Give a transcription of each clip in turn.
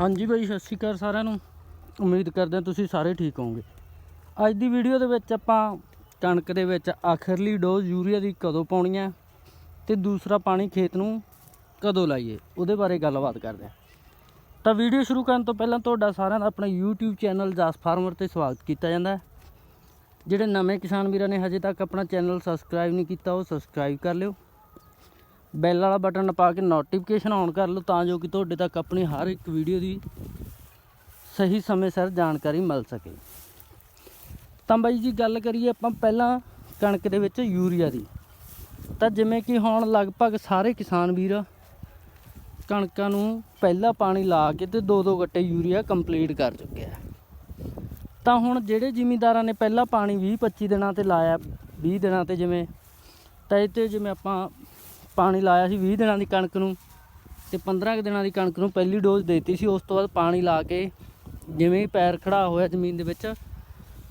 ਹਾਂਜੀ ਬਾਈ, ਸਤਿ ਸ਼੍ਰੀ ਅਕਾਲ ਸਾਰਿਆਂ ਨੂੰ। ਉਮੀਦ ਕਰਦੇ ਹਾਂ ਤੁਸੀਂ ਸਾਰੇ ਠੀਕ ਹੋਵੋਗੇ। ਅੱਜ ਦੀ ਵੀਡੀਓ ਦੇ ਵਿੱਚ ਆਪਾਂ ਕਣਕ ਦੇ ਵਿੱਚ ਆਖਰਲੀ ਡੋਜ਼ ਯੂਰੀਆ ਦੀ ਕਦੋਂ ਪਾਉਣੀ ਹੈ ਤੇ ਦੂਸਰਾ ਪਾਣੀ ਖੇਤ ਨੂੰ ਕਦੋਂ ਲਾਈਏ, ਉਹਦੇ ਬਾਰੇ ਗੱਲਬਾਤ ਕਰਦੇ ਹਾਂ। ਤਾਂ ਵੀਡੀਓ ਸ਼ੁਰੂ ਕਰਨ ਤੋਂ ਪਹਿਲਾਂ ਤੁਹਾਡਾ ਸਾਰਿਆਂ ਦਾ ਆਪਣਾ YouTube ਚੈਨਲ ਜਾਸ ਫਾਰਮਰ ਤੇ ਸਵਾਗਤ ਕੀਤਾ ਜਾਂਦਾ ਹੈ। ਜਿਹੜੇ ਨਵੇਂ ਕਿਸਾਨ ਵੀਰਾਂ ਨੇ ਹਜੇ ਤੱਕ ਆਪਣਾ ਚੈਨਲ ਸਬਸਕ੍ਰਾਈਬ ਨਹੀਂ ਕੀਤਾ, ਉਹ ਸਬਸਕ੍ਰਾਈਬ ਕਰ ਲਿਓ। ਬੈਲ ਵਾਲਾ ਬਟਨ ਦਬਾ ਕੇ ਨੋਟੀਫਿਕੇਸ਼ਨ ਆਨ ਕਰ ਲਓ ਤਾਂ ਜੋ ਕਿ ਤੁਹਾਡੇ ਤੱਕ ਆਪਣੀ ਹਰ ਇੱਕ ਵੀਡੀਓ ਦੀ ਸਹੀ ਸਮੇਂ ਸਿਰ ਜਾਣਕਾਰੀ ਮਿਲ ਸਕੇ। ਤਾਂ ਬਾਈ ਜੀ ਗੱਲ ਕਰੀਏ ਆਪਾਂ ਪਹਿਲਾਂ ਕਣਕ ਦੇ ਵਿੱਚ ਯੂਰੀਆ ਦੀ। ਤਾਂ ਜਿਵੇਂ ਕਿ ਹੁਣ ਲਗਭਗ ਸਾਰੇ ਕਿਸਾਨ ਵੀਰ ਕਣਕਾਂ ਨੂੰ ਪਹਿਲਾ ਪਾਣੀ ਲਾ ਕੇ ਤੇ ਦੋ ਦੋ ਗੱਟੇ ਯੂਰੀਆ ਕੰਪਲੀਟ ਕਰ ਚੁੱਕੇ ਆ। ਤਾਂ ਹੁਣ ਜਿਹੜੇ ਜ਼ਿਮੀਂਦਾਰਾਂ ਨੇ ਪਹਿਲਾ ਪਾਣੀ 20 25 ਦਿਨਾਂ ਤੇ ਲਾਇਆ 20 ਦਿਨਾਂ ਤੇ ਜਿਵੇਂ, ਤਾਂ ਇਹ ਤੇ ਜਿਵੇਂ ਆਪਾਂ ਪਾਣੀ ਲਾਇਆ ਸੀ 20 ਦਿਨਾਂ ਦੀ ਕਣਕ ਨੂੰ ਤੇ 15 ਕੁ ਦਿਨਾਂ ਦੀ ਕਣਕ ਨੂੰ ਪਹਿਲੀ ਡੋਜ਼ ਦੇਤੀ ਸੀ। ਉਸ ਤੋਂ ਬਾਅਦ ਪਾਣੀ ਲਾ ਕੇ ਜਿਵੇਂ ਹੀ ਪੈਰ ਖੜਾ ਹੋਇਆ ਜ਼ਮੀਨ ਦੇ ਵਿੱਚ,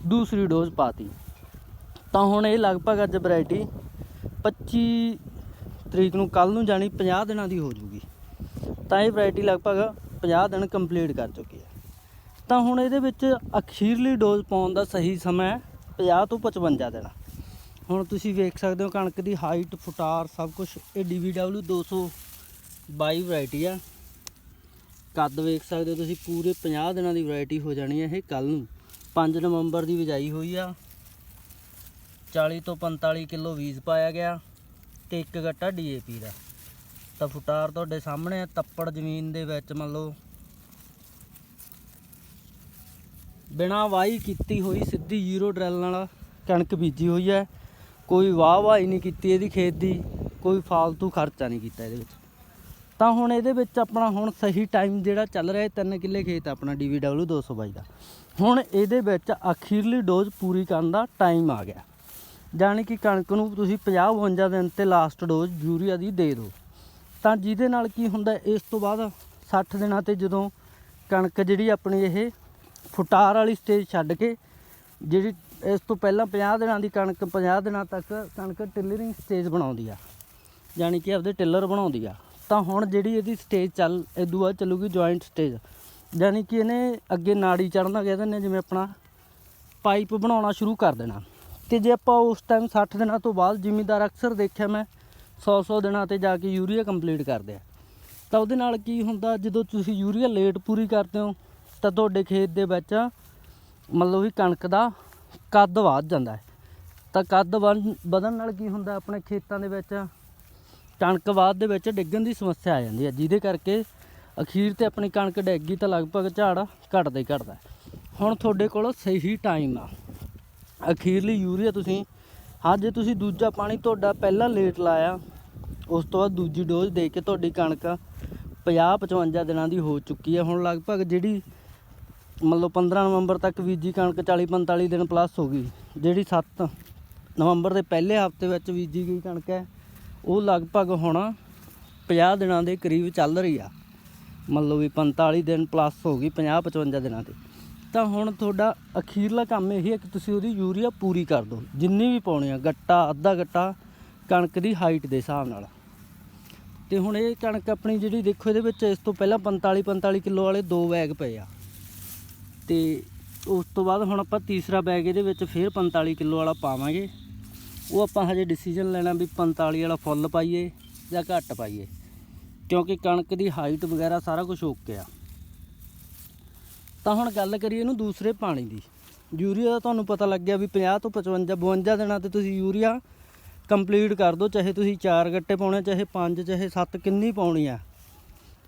ਦੂਸਰੀ ਡੋਜ਼ ਪਾਤੀ। ਤਾਂ ਹੁਣ ਇਹ ਲਗਭਗ ਅੱਜ ਵੈਰਾਈਟੀ 25 ਤਰੀਕ ਨੂੰ ਕੱਲ ਨੂੰ ਜਾਣੀ 50 ਦਿਨਾਂ ਦੀ ਹੋ ਜੂਗੀ ਤਾਂ ਇਹ ਵੈਰਾਈਟੀ ਲਗਭਗ 50 ਦਿਨ ਕੰਪਲੀਟ ਕਰ ਚੁੱਕੀ ਹੈ। ਤਾਂ ਹੁਣ ਇਹਦੇ ਵਿੱਚ ਅਖੀਰਲੀ ਡੋਜ਼ ਪਾਉਣ ਦਾ ਸਹੀ ਸਮਾਂ ਹੈ 50 ਤੋਂ 55 ਦਿਨ। ਹੁਣ ਤੁਸੀਂ ਵੇਖ ਸਕਦੇ ਹੋ ਕਣਕ ਦੀ ਹਾਈਟ ਫੁਟਾਰ, ਸਭ ਕੁਝ ਇਹ DVW 222 ਵੈਰਾਈਟੀ ਆ। ਕੱਦ ਵੇਖ ਸਕਦੇ ਹੋ ਤੁਸੀਂ, ਪੂਰੇ 50 ਦਿਨਾਂ ਦੀ ਵੈਰਾਈਟੀ ਹੋ ਜਾਣੀ ਹੈ ਇਹ ਕੱਲ ਨੂੰ। 5 ਨਵੰਬਰ ਦੀ ਬਿਜਾਈ ਹੋਈ ਆ। 40 ਤੋਂ 45 ਕਿਲੋ ਬੀਜ ਪਾਇਆ ਗਿਆ ਤੇ ਇੱਕ ਗੱਟਾ DAP ਦਾ। ਤਾਂ ਫੁਟਾਰ ਤੁਹਾਡੇ ਸਾਹਮਣੇ ਆ, ਤੱਪੜ ਜ਼ਮੀਨ ਦੇ ਵਿੱਚ ਮੰਨ ਲਓ। ਬਿਨਾ ਵਾਹੀ ਕੀਤੀ ਹੋਈ ਸਿੱਧੀ ਜ਼ੀਰੋ ਡਰੈਲ ਨਾਲ ਕਣਕ ਬੀਜੀ ਹੋਈ ਹੈ ਕੋਈ ਵਾਹ ਵਾਹੀ ਨਹੀਂ ਕੀਤੀ ਇਹਦੀ ਖੇਤ ਦੀ, ਕੋਈ ਫਾਲਤੂ ਖਰਚਾ ਨਹੀਂ ਕੀਤਾ ਇਹਦੇ ਵਿੱਚ। ਤਾਂ ਹੁਣ ਇਹਦੇ ਵਿੱਚ ਆਪਣਾ ਹੁਣ ਸਹੀ ਟਾਈਮ ਜਿਹੜਾ ਚੱਲ ਰਿਹਾ 3 ਕਿੱਲੇ ਖੇਤ ਆ ਆਪਣਾ DVW 222 ਦਾ ਹੁਣ ਇਹਦੇ ਵਿੱਚ ਅਖੀਰਲੀ ਡੋਜ਼ ਪੂਰੀ ਕਰਨ ਦਾ ਟਾਈਮ ਆ ਗਿਆ। ਜਾਣੀ ਕਿ ਕਣਕ ਨੂੰ ਤੁਸੀਂ 50 52 ਦਿਨ ਤੇ ਲਾਸਟ ਡੋਜ਼ ਯੂਰੀਆ ਦੀ ਦੇ ਦਿਓ। ਤਾਂ ਜਿਹਦੇ ਨਾਲ ਕੀ ਹੁੰਦਾ, ਇਸ ਤੋਂ ਬਾਅਦ 60 ਦਿਨਾਂ ਤੇ ਜਦੋਂ ਕਣਕ ਜਿਹੜੀ ਆਪਣੀ ਇਹ ਫੁਟਾਰ ਵਾਲੀ ਸਟੇਜ ਛੱਡ ਕੇ ਜਿਹੜੀ ਇਸ ਤੋਂ ਪਹਿਲਾਂ 50 ਦਿਨਾਂ ਦੀ ਕਣਕ 50 ਦਿਨਾਂ ਤੱਕ ਕਣਕ ਟਿਲਰਿੰਗ ਸਟੇਜ ਬਣਾਉਂਦੀ ਆ। ਯਾਨੀ ਕਿ ਆਪਦੇ ਟਿਲਰ ਬਣਾਉਂਦੀ ਆ। ਤਾਂ ਹੁਣ ਜਿਹੜੀ ਇਹਦੀ ਸਟੇਜ ਚੱਲ ਇਦੋਂ ਬਾਅਦ ਚੱਲੂਗੀ ਜੁਆਇੰਟ ਸਟੇਜ ਯਾਨੀ ਕਿ ਇਹਨੇ ਅੱਗੇ ਨਾੜੀ ਚੜਨਾ ਕਹਿ ਦਿੰਦੇ ਜਿਵੇਂ ਆਪਣਾ ਪਾਈਪ ਬਣਾਉਣਾ ਸ਼ੁਰੂ ਕਰ ਦੇਣਾ। ਤੇ ਜੇ ਆਪਾਂ ਉਸ ਟਾਈਮ 60 ਦਿਨਾਂ ਤੋਂ ਬਾਅਦ ਜ਼ਿਮੀਦਾਰ ਅਕਸਰ ਦੇਖਿਆ ਮੈਂ 100-100 ਦਿਨਾਂ ਤੇ ਜਾ ਕੇ ਯੂਰੀਆ ਕੰਪਲੀਟ ਕਰਦੇ ਆ। ਤਾਂ ਉਹਦੇ ਨਾਲ ਕੀ ਹੁੰਦਾ, ਜਦੋਂ ਤੁਸੀਂ ਯੂਰੀਆ ਲੇਟ ਪੂਰੀ ਕਰਦੇ ਹੋ, ਤਾਂ ਤੁਹਾਡੇ ਖੇਤ ਦੇ ਵਿੱਚ ਮਤਲਬ ਵੀ ਕਣਕ ਦਾ ਕੱਦ ਵੱਧ ਜਾਂਦਾ ਹੈ। ਤਾਂ ਕੱਦ ਵੱਧ- ਵਧਣ ਨਾਲ ਕੀ ਹੁੰਦਾ, ਆਪਣੇ ਖੇਤਾਂ ਦੇ ਵਿੱਚ ਕਣਕ ਬਾਅਦ ਦੇ ਵਿੱਚ ਡਿੱਗਣ ਦੀ ਸਮੱਸਿਆ ਆ ਜਾਂਦੀ ਹੈ, ਜਿਹਦੇ ਕਰਕੇ ਅਖੀਰ ਤੇ ਆਪਣੀ ਕਣਕ ਡਿੱਗ ਗਈ ਤਾਂ ਲਗਭਗ ਝਾੜ ਘਟਦਾ ਹੀ। ਘਟਦਾ ਹੁਣ ਤੁਹਾਡੇ ਕੋਲ ਸਹੀ ਟਾਈਮ ਆ। ਅਖੀਰਲੀ ਯੂਰੀਆ ਤੁਸੀਂ ਹਾਂ ਜੇ ਤੁਸੀਂ ਦੂਜਾ ਪਾਣੀ ਤੁਹਾਡਾ ਪਹਿਲਾਂ ਲੇਟ ਲਾਇਆ, ਉਸ ਤੋਂ ਬਾਅਦ ਦੂਜੀ ਡੋਜ਼ ਦੇ ਕੇ ਤੁਹਾਡੀ ਕਣਕ 50 55 ਦਿਨਾਂ ਦੀ ਹੋ ਚੁੱਕੀ ਹੈ। ਹੁਣ ਲਗਭਗ ਜਿਹੜੀ ਮਤਲਬ 15 ਨਵੰਬਰ ਤੱਕ ਬੀਜੀ ਕਣਕ 40 45 ਦਿਨ ਪਲੱਸ ਹੋ ਗਈ। ਜਿਹੜੀ 7 ਨਵੰਬਰ ਦੇ ਪਹਿਲੇ ਹਫ਼ਤੇ ਵਿੱਚ ਬੀਜੀ ਗਈ ਕਣਕ ਹੈ, ਉਹ ਲਗਭਗ ਹੁਣ 50 ਦਿਨਾਂ ਦੇ ਕਰੀਬ ਚੱਲ ਰਹੀ ਆ। ਮਤਲਬ ਵੀ 45 ਦਿਨ ਪਲੱਸ ਹੋ ਗਈ 50 55 ਦਿਨਾਂ ਤੇ ਤਾਂ ਹੁਣ ਤੁਹਾਡਾ ਅਖੀਰਲਾ ਕੰਮ ਇਹ ਹੈ ਕਿ ਤੁਸੀਂ ਉਹਦੀ ਯੂਰੀਆ ਪੂਰੀ ਕਰ ਦਿਓ। ਜਿੰਨੀ ਵੀ ਪਾਉਣੀ ਆ, ਗੱਟਾ, ਅੱਧਾ ਗੱਟਾ ਕਣਕ ਦੀ ਹਾਈਟ ਦੇ ਹਿਸਾਬ ਨਾਲ। ਤੇ ਹੁਣ ਇਹ ਕਣਕ ਆਪਣੀ ਜਿਹੜੀ ਦੇਖੋ ਇਹਦੇ ਵਿੱਚ ਇਸ ਤੋਂ ਪਹਿਲਾਂ 45 45 ਕਿਲੋ ਵਾਲੇ ਦੋ ਬੈਗ ਪਏ ਆ। ਤੇ ਉਸ ਤੋਂ ਬਾਅਦ ਹੁਣ ਆਪਾਂ ਤੀਸਰਾ ਬੈਗ ਇਹਦੇ ਵਿੱਚ ਫੇਰ 45 ਕਿਲੋ ਵਾਲਾ ਪਾਵਾਂਗੇ। ਉਹ ਆਪਾਂ ਹਜੇ ਡਿਸੀਜਨ ਲੈਣਾ ਵੀ 45 ਵਾਲਾ ਫੁੱਲ ਪਾਈਏ ਜਾਂ ਘੱਟ ਪਾਈਏ। ਕਿਉਂਕਿ ਕਣਕ ਦੀ ਹਾਈਟ ਵਗੈਰਾ ਸਾਰਾ ਕੁਝ ਓਕੇ ਆ। ਤਾਂ ਹੁਣ ਗੱਲ ਕਰੀਏ ਇਹਨੂੰ ਦੂਸਰੇ ਪਾਣੀ ਦੀ। ਯੂਰੀਆ ਦਾ ਤੁਹਾਨੂੰ ਪਤਾ ਲੱਗਿਆ ਵੀ 50 ਤੋਂ 55 52 ਦਿਨਾਂ ਤੇ ਤੁਸੀਂ ਯੂਰੀਆ ਕੰਪਲੀਟ ਕਰ ਦਿਓ, ਚਾਹੇ ਤੁਸੀਂ 4 ਗੱਟੇ ਪਾਉਣੇ, ਚਾਹੇ 5 ਚਾਹੇ 7 ਕਿੰਨੀ ਪਾਉਣੀ ਆ।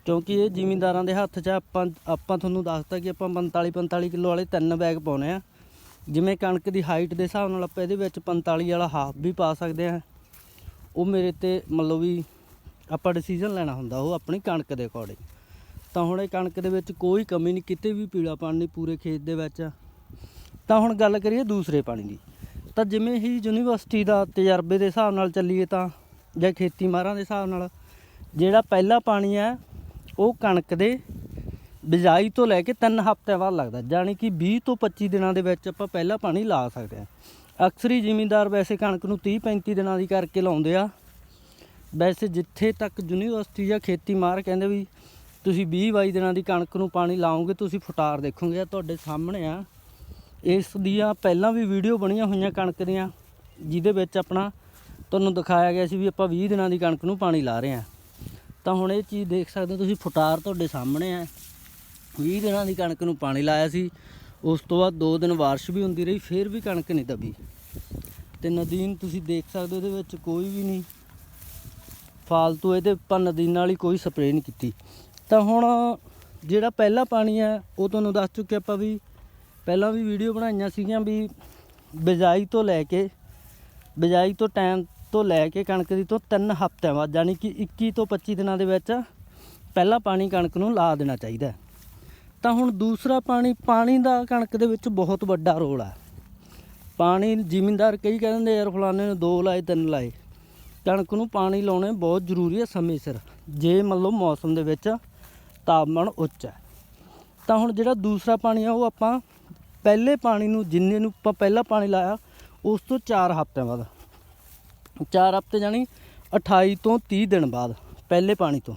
ਕਿਉਂਕਿ ਇਹ ਜ਼ਿਮੀਂਦਾਰਾਂ ਦੇ ਹੱਥ 'ਚ ਆਪਾਂ ਆਪਾਂ ਤੁਹਾਨੂੰ ਦੱਸਤਾ ਕਿ ਆਪਾਂ 45 45 ਕਿਲੋ ਵਾਲੇ ਤਿੰਨ ਬੈਗ ਪਾਉਣੇ ਆ। ਜਿਵੇਂ ਕਣਕ ਦੀ ਹਾਈਟ ਦੇ ਹਿਸਾਬ ਨਾਲ ਆਪਾਂ ਇਹਦੇ ਵਿੱਚ 45 ਵਾਲਾ ਹਾਫ ਵੀ ਪਾ ਸਕਦੇ ਆ। ਉਹ ਮੇਰੇ ਤੇ ਮਤਲਬ ਵੀ ਆਪਾਂ ਡਿਸੀਜਨ ਲੈਣਾ ਹੁੰਦਾ, ਉਹ ਆਪਣੀ ਕਣਕ ਦੇ ਅਕੋਰਡਿੰਗ ਤਾਂ ਹੁਣ ਇਹ ਕਣਕ ਦੇ ਵਿੱਚ ਕੋਈ ਕਮੀ ਨਹੀਂ, ਕਿਤੇ ਵੀ ਪੀਲਾ ਪਾਣੀ ਨਹੀਂ ਪੂਰੇ ਖੇਤ ਦੇ ਵਿੱਚ। ਤਾਂ ਹੁਣ ਗੱਲ ਕਰੀਏ ਦੂਸਰੇ ਪਾਣੀ ਦੀ। ਤਾਂ ਜਿਵੇਂ ਹੀ ਯੂਨੀਵਰਸਿਟੀ ਦਾ ਤਜਰਬੇ ਦੇ ਹਿਸਾਬ ਨਾਲ ਚੱਲੀਏ ਤਾਂ, ਜਾਂ ਖੇਤੀ ਮਾਹਰਾਂ ਦੇ ਹਿਸਾਬ ਨਾਲ, ਜਿਹੜਾ ਪਹਿਲਾ ਪਾਣੀ ਹੈ ਉਹ ਕਣਕ ਦੇ ਬਿਜਾਈ ਤੋਂ ਲੈ ਕੇ 3 ਹਫ਼ਤਿਆਂ ਬਾਅਦ ਲੱਗਦਾ, ਜਾਣੀ ਕਿ 20 ਤੋਂ 25 ਦਿਨਾਂ ਦੇ ਵਿੱਚ ਆਪਾਂ ਪਹਿਲਾ ਪਾਣੀ ਲਾ ਸਕਦੇ ਹਾਂ। ਅਕਸਰ ਹੀ ਜ਼ਿਮੀਂਦਾਰ ਵੈਸੇ ਕਣਕ ਨੂੰ 30 35 ਦਿਨਾਂ ਦੀ ਕਰਕੇ ਲਾਉਂਦੇ ਆ। ਵੈਸੇ ਜਿੱਥੇ ਤੱਕ ਯੂਨੀਵਰਸਿਟੀ ਜਾਂ ਖੇਤੀ ਮਾਰ ਕਹਿੰਦੇ ਵੀ ਤੁਸੀਂ 20 22 ਦਿਨਾਂ ਦੀ ਕਣਕ ਨੂੰ ਪਾਣੀ ਲਾਓਗੇ, ਤੁਸੀਂ ਫੁਟਾਰ ਦੇਖੋਗੇ ਤੁਹਾਡੇ ਸਾਹਮਣੇ ਆ। ਇਸ ਦੀਆਂ ਪਹਿਲਾਂ ਵੀ ਵੀਡੀਓ ਬਣੀਆਂ ਹੋਈਆਂ ਕਣਕ ਦੀਆਂ, ਜਿਹਦੇ ਵਿੱਚ ਆਪਣਾ ਤੁਹਾਨੂੰ ਦਿਖਾਇਆ ਗਿਆ ਸੀ ਵੀ ਆਪਾਂ 20 ਦਿਨਾਂ ਦੀ ਕਣਕ ਨੂੰ ਪਾਣੀ ਲਾ ਰਹੇ ਹਾਂ। ਤਾਂ ਹੁਣ ਇਹ ਚੀਜ਼ ਦੇਖ ਸਕਦੇ ਹੋ, ਤੁਸੀਂ ਫੁਟਾਰ ਤੁਹਾਡੇ ਸਾਹਮਣੇ ਹੈ। 20 ਦਿਨਾਂ ਦੀ ਕਣਕ ਨੂੰ ਪਾਣੀ ਲਾਇਆ ਸੀ। ਉਸ ਤੋਂ ਬਾਅਦ 2 ਦਿਨ ਬਾਰਿਸ਼ ਵੀ ਹੁੰਦੀ ਰਹੀ, ਫਿਰ ਵੀ ਕਣਕ ਨਹੀਂ ਦਬੀ। ਤੇ ਨਦੀਨ, ਤੁਸੀਂ ਦੇਖ ਸਕਦੇ ਹੋ ਇਹਦੇ ਵਿੱਚ ਕੋਈ ਵੀ ਨਹੀਂ। ਫਾਲਤੂ ਇਹਦੇ ਆਪਾਂ ਨਦੀਨ ਨਾਲ ਹੀ ਕੋਈ ਸਪਰੇਅ ਨਹੀਂ ਕੀਤੀ। ਤਾਂ ਹੁਣ ਜਿਹੜਾ ਪਹਿਲਾ ਪਾਣੀ ਹੈ, ਉਹ ਤੁਹਾਨੂੰ ਦੱਸ ਚੁੱਕੇ ਆਪਾਂ ਵੀ ਪਹਿਲਾਂ ਵੀ ਵੀਡੀਓ ਬਣਾਈਆਂ ਸੀਗੀਆਂ ਵੀ ਬਿਜਾਈ ਤੋਂ ਲੈ ਕੇ, ਬਿਜਾਈ ਤੋਂ ਟਾਈਮ ਤੋਂ ਲੈ ਕੇ ਕਣਕ ਦੀ ਤੋਂ 3 ਹਫ਼ਤਿਆਂ ਬਾਅਦ ਯਾਨੀ ਕਿ 21 ਤੋਂ 25 ਦਿਨਾਂ ਦੇ ਵਿੱਚ ਪਹਿਲਾ ਪਾਣੀ ਕਣਕ ਨੂੰ ਲਾ ਦੇਣਾ ਚਾਹੀਦਾ ਤਾਂ ਹੁਣ ਦੂਸਰਾ ਪਾਣੀ ਪਾਣੀ ਦਾ ਕਣਕ ਦੇ ਵਿੱਚ ਬਹੁਤ ਵੱਡਾ ਰੋਲ ਹੈ। ਪਾਣੀ ਜ਼ਿਮੀਂਦਾਰ ਕਈ ਕਹਿੰਦੇ ਯਾਰ ਫਲਾਣੇ ਨੇ ਦੋ ਲਾਏ, ਤਿੰਨ ਲਾਏ। ਕਣਕ ਨੂੰ ਪਾਣੀ ਲਾਉਣੇ ਬਹੁਤ ਜ਼ਰੂਰੀ ਹੈ ਸਮੇਂ ਸਿਰ। ਜੇ ਮੰਨ ਲਓ ਮੌਸਮ ਦੇ ਵਿੱਚ ਤਾਪਮਾਨ ਉੱਚ ਹੈ, ਤਾਂ ਹੁਣ ਜਿਹੜਾ ਦੂਸਰਾ ਪਾਣੀ ਆ, ਉਹ ਆਪਾਂ ਪਹਿਲੇ ਪਾਣੀ ਨੂੰ, ਜਿੰਨੇ ਨੂੰ ਆਪਾਂ ਪਹਿਲਾ ਪਾਣੀ ਲਾਇਆ, ਉਸ ਤੋਂ 4 ਹਫ਼ਤਿਆਂ ਬਾਅਦ। ਚਾਰ ਹਫ਼ਤੇ ਜਾਨੀ 28 ਤੋਂ 30 ਦਿਨ ਬਾਅਦ, ਪਹਿਲੇ ਪਾਣੀ ਤੋਂ।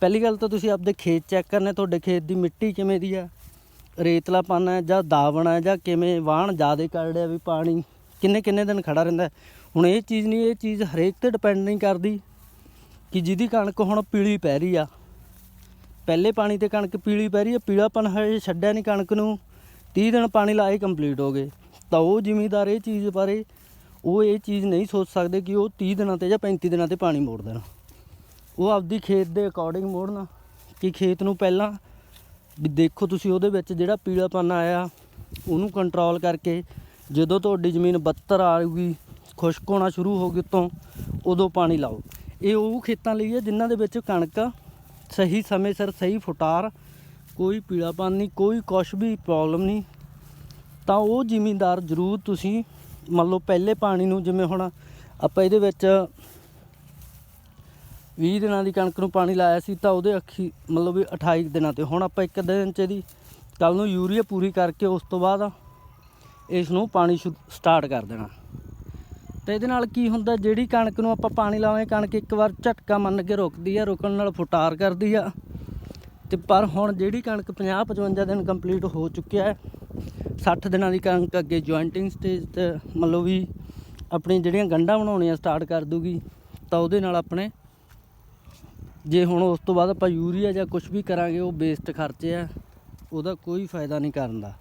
ਪਹਿਲੀ ਗੱਲ ਤਾਂ ਤੁਸੀਂ ਆਪਦੇ ਖੇਤ ਚੈੱਕ ਕਰਨੇ, ਤੁਹਾਡੇ ਖੇਤ ਦੀ ਮਿੱਟੀ ਕਿਵੇਂ ਦੀ ਆ? ਰੇਤਲਾਪਨ ਹੈ ਜਾਂ ਦਾਵਣ ਹੈ ਜਾਂ ਕਿਵੇਂ ਵਾਹਣ ਜ਼ਿਆਦਾ ਕਰ ਰਿਹਾ ਵੀ ਪਾਣੀ? ਕਿੰਨੇ ਕਿੰਨੇ ਦਿਨ ਖੜਾ ਰਹਿੰਦਾ? ਹੁਣ ਇਹ ਚੀਜ਼ ਨਹੀਂ, ਇਹ ਚੀਜ਼ ਹਰੇਕ ਤੇ ਡਿਪੈਂਡ ਨਹੀਂ ਕਰਦੀ ਕਿ ਜਿਹਦੀ ਕਣਕ ਹੁਣ ਪੀਲੀ ਪੈ ਰਹੀ ਆ। ਪਹਿਲੇ ਪਾਣੀ ਤੇ ਕਣਕ ਪੀਲੀ ਪੈ ਰਹੀ ਹੈ ਪੀਲਾਪਨ ਹਜੇ ਛੱਡਿਆ ਨਹੀਂ ਕਣਕ ਨੂੰ। 30 ਦਿਨ ਪਾਣੀ ਲਾਏ ਕੰਪਲੀਟ ਹੋ ਗਏ। ਤਾਂ ਉਹ ਜ਼ਿਮੀਦਾਰ ਇਹ ਚੀਜ਼ ਬਾਰੇ ਉਹ ਇਹ ਚੀਜ਼ ਨਹੀਂ ਸੋਚ ਸਕਦੇ ਕਿ ਉਹ 30 ਦਿਨਾਂ ਤੇ ਜਾਂ 35 ਦਿਨਾਂ ਤੇ ਪਾਣੀ ਮੋੜ ਦੇਣ। ਉਹ ਆਪਦੀ ਖੇਤ ਦੇ ਅਕੋਰਡਿੰਗ ਮੋੜਨਾ ਕਿ ਖੇਤ ਨੂੰ ਪਹਿਲਾਂ ਵੀ ਦੇਖੋ ਤੁਸੀਂ ਉਹਦੇ ਵਿੱਚ ਜਿਹੜਾ ਪੀਲਾਪਨ ਆਇਆ, ਉਹਨੂੰ ਕੰਟਰੋਲ ਕਰਕੇ ਜਦੋਂ ਤੁਹਾਡੀ ਜ਼ਮੀਨ 72 ਆਊਗੀ, ਖੁਸ਼ਕ ਹੋਣਾ ਸ਼ੁਰੂ ਹੋ ਗਈ ਉੱਤੋਂ, ਉਦੋਂ ਪਾਣੀ ਲਾਓ। ਇਹ ਉਹ ਖੇਤਾਂ ਲਈ ਹੈ ਜਿਨ੍ਹਾਂ ਦੇ ਵਿੱਚ ਕਣਕ ਸਹੀ ਸਮੇਂ ਸਿਰ ਸਹੀ ਫੁਟਾਰ, ਕੋਈ ਪੀਲਾਪਨ ਨਹੀਂ, ਕੋਈ ਕੁਛ ਵੀ ਪ੍ਰੋਬਲਮ ਨਹੀਂ। ਤਾਂ ਉਹ ਜ਼ਿਮੀਂਦਾਰ ਜ਼ਰੂਰ ਤੁਸੀਂ ਮੰਨ ਲਓ ਪਹਿਲੇ ਪਾਣੀ ਨੂੰ ਜਿਵੇਂ ਹੁਣ ਆਪਾਂ ਇਹਦੇ ਵਿੱਚ 20 ਦਿਨਾਂ ਦੀ ਕਣਕ ਨੂੰ ਪਾਣੀ ਲਾਇਆ ਸੀ ਤਾਂ ਉਹਦੇ ਅੱਖੀ ਮਤਲਬ ਵੀ 28 ਦਿਨਾਂ ਤੇ। ਹੁਣ ਆਪਾਂ ਇੱਕ ਦਿਨ ਚ ਇਹਦੀ ਕੱਲ ਨੂੰ ਯੂਰੀਆ ਪੂਰੀ ਕਰਕੇ ਉਸ ਤੋਂ ਬਾਅਦ ਇਸ ਨੂੰ ਪਾਣੀ ਸਟਾਰਟ ਕਰ ਦੇਣਾ। ਤੇ ਇਹਦੇ ਨਾਲ ਕੀ ਹੁੰਦਾ, ਜਿਹੜੀ ਕਣਕ ਨੂੰ ਆਪਾਂ ਪਾਣੀ ਲਾਵਾਂਗੇ ਕਣਕ ਇੱਕ ਵਾਰ ਝਟਕਾ ਮੰਨ ਕੇ ਰੁਕਦੀ ਆ, ਰੁਕਣ ਨਾਲ ਫੁਟਾਰ ਕਰਦੀ ਆ। ਤੇ ਪਰ ਹੁਣ ਜਿਹੜੀ ਕਣਕ 50 55 ਦਿਨ ਕੰਪਲੀਟ ਹੋ ਚੁੱਕਿਆ ਹੈ 60 ਦਿਨਾਂ ਦੀ ਕਣਕ ਅੱਗੇ ਜੁਆਇੰਟਿੰਗ ਸਟੇਜ ਤੇ ਮਤਲਬ ਵੀ ਆਪਣੀ ਜਿਹੜੀਆਂ ਗੰਢਾਂ ਬਣਾਉਣੀਆਂ ਸਟਾਰਟ ਕਰ ਦੂਗੀ, ਤਾਂ ਉਹਦੇ ਨਾਲ ਆਪਣੇ ਜੇ ਹੁਣ ਉਸ ਤੋਂ ਬਾਅਦ ਆਪਾਂ ਯੂਰੀਆ ਜਾਂ ਕੁਝ ਵੀ ਕਰਾਂਗੇ, ਉਹ ਵੇਸਟ ਖਰਚੇ ਆ, ਉਹਦਾ ਕੋਈ ਫਾਇਦਾ ਨਹੀਂ ਕਰਨ ਦਾ।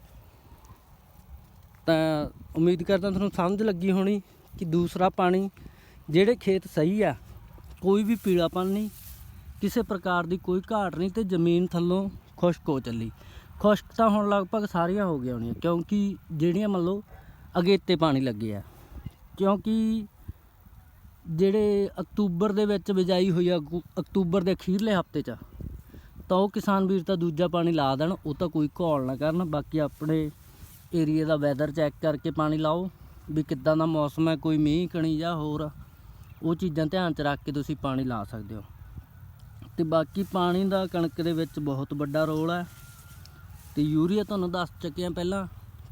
ਤਾਂ ਉਮੀਦ ਕਰਦਾ ਤੁਹਾਨੂੰ ਸਮਝ ਲੱਗੀ ਹੋਣੀ ਕਿ ਦੂਸਰਾ ਪਾਣੀ ਜਿਹੜੇ ਖੇਤ ਸਹੀ ਆ, ਕੋਈ ਵੀ ਪੀਲਾਪਨ ਨਹੀਂ, ਕਿਸੇ ਪ੍ਰਕਾਰ ਦੀ ਕੋਈ ਘਾਟ ਨਹੀਂ ਤੇ ਜ਼ਮੀਨ ਥੱਲੋਂ ਖੁਸ਼ਕ ਹੋ ਚੱਲੀ। ਖੁਸ਼ਕ ਤਾਂ ਹੁਣ ਲਗਭਗ ਸਾਰੀਆਂ ਹੋ ਗਈਆਂ ਹੋਣੀਆਂ, ਕਿਉਂਕਿ ਜਿਹੜੀਆਂ ਮੰਨ ਲਓ ਅਗੇਤੇ ਪਾਣੀ ਲੱਗੇ ਆ। ਕਿਉਂਕਿ ਜਿਹੜੇ ਅਕਤੂਬਰ ਦੇ ਵਿੱਚ ਬਿਜਾਈ ਹੋਈ ਆ, ਅਕੂ- ਅਕਤੂਬਰ ਦੇ ਅਖੀਰਲੇ ਹਫ਼ਤੇ 'ਚ, ਤਾਂ ਉਹ ਕਿਸਾਨ ਵੀਰ ਤਾਂ ਦੂਜਾ ਪਾਣੀ ਲਾ ਦੇਣ, ਉਹ ਤਾਂ ਕੋਈ ਘੋਲ ਨਾ ਕਰਨ, ਬਾਕੀ ਆਪਣੇ ਏਰੀਆ ਦਾ ਵੈਦਰ ਚੈੱਕ ਕਰਕੇ ਪਾਣੀ ਲਾਓ, ਵੀ ਕਿੱਦਾਂ ਦਾ ਮੌਸਮ ਹੈ, ਕੋਈ ਮੀਂਹ, ਕਣੀ ਜਾਂ ਹੋਰ, ਉਹ ਚੀਜ਼ਾਂ ਧਿਆਨ 'ਚ ਰੱਖ ਕੇ ਤੁਸੀਂ ਪਾਣੀ ਲਾ ਸਕਦੇ ਹੋ। ਤੇ ਬਾਕੀ ਪਾਣੀ ਦਾ ਕਣਕ ਦੇ ਵਿੱਚ ਬਹੁਤ ਵੱਡਾ ਰੋਲ ਹੈ। ਤੇ ਯੂਰੀਆ ਤੁਹਾਨੂੰ ਦੱਸ ਚੁੱਕੇ ਹਾਂ ਪਹਿਲਾਂ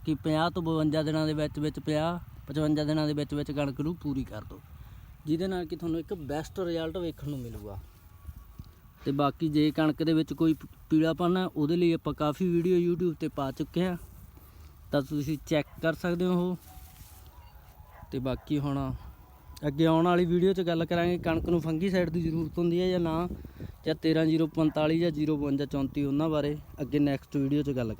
ਕਿ 50 ਤੋਂ 52 ਦਿਨਾਂ ਦੇ ਵਿੱਚ ਵਿੱਚ 50 55 ਦਿਨਾਂ ਦੇ ਵਿੱਚ ਵਿੱਚ ਕਣਕ ਨੂੰ ਪੂਰੀ ਕਰ ਦਿਓ। ਜਿਹਦੇ ਨਾਲ ਕਿ ਤੁਹਾਨੂੰ ਇੱਕ ਬੈਸਟ ਰਿਜ਼ਲਟ ਵੇਖਣ ਨੂੰ ਮਿਲੂਗਾ। ਤੇ ਬਾਕੀ ਜੇ ਕਣਕ ਦੇ ਵਿੱਚ ਕੋਈ ਪ- ਪੀਲਾਪਨ ਹੈ, ਉਹਦੇ ਲਈ ਆਪਾਂ ਕਾਫੀ ਵੀਡੀਓ YouTube ਤੇ ਪਾ ਚੁੱਕੇ ਆ। ਤਾਂ ਤੁਸੀਂ ਚੈੱਕ ਕਰ ਸਕਦੇ ਹੋ। ਉਹ ਤੇ ਬਾਕੀ ਹੁਣ ਅੱਗੇ ਆਉਣ ਵਾਲੀ ਵੀਡੀਓ 'ਚ ਗੱਲ ਕਰਾਂਗੇ ਕਣਕ ਨੂੰ ਫੰਗੀਸਾਈਡ ਦੀ ਜ਼ਰੂਰਤ ਹੁੰਦੀ ਹੈ ਜਾਂ ਨਾ, ਜਾਂ 13045 ਜਾਂ 05234 ਉਹਨਾਂ ਬਾਰੇ ਅੱਗੇ ਨੈਕਸਟ ਵੀਡੀਓ 'ਚ ਗੱਲ ਕਰਾਂਗੇ।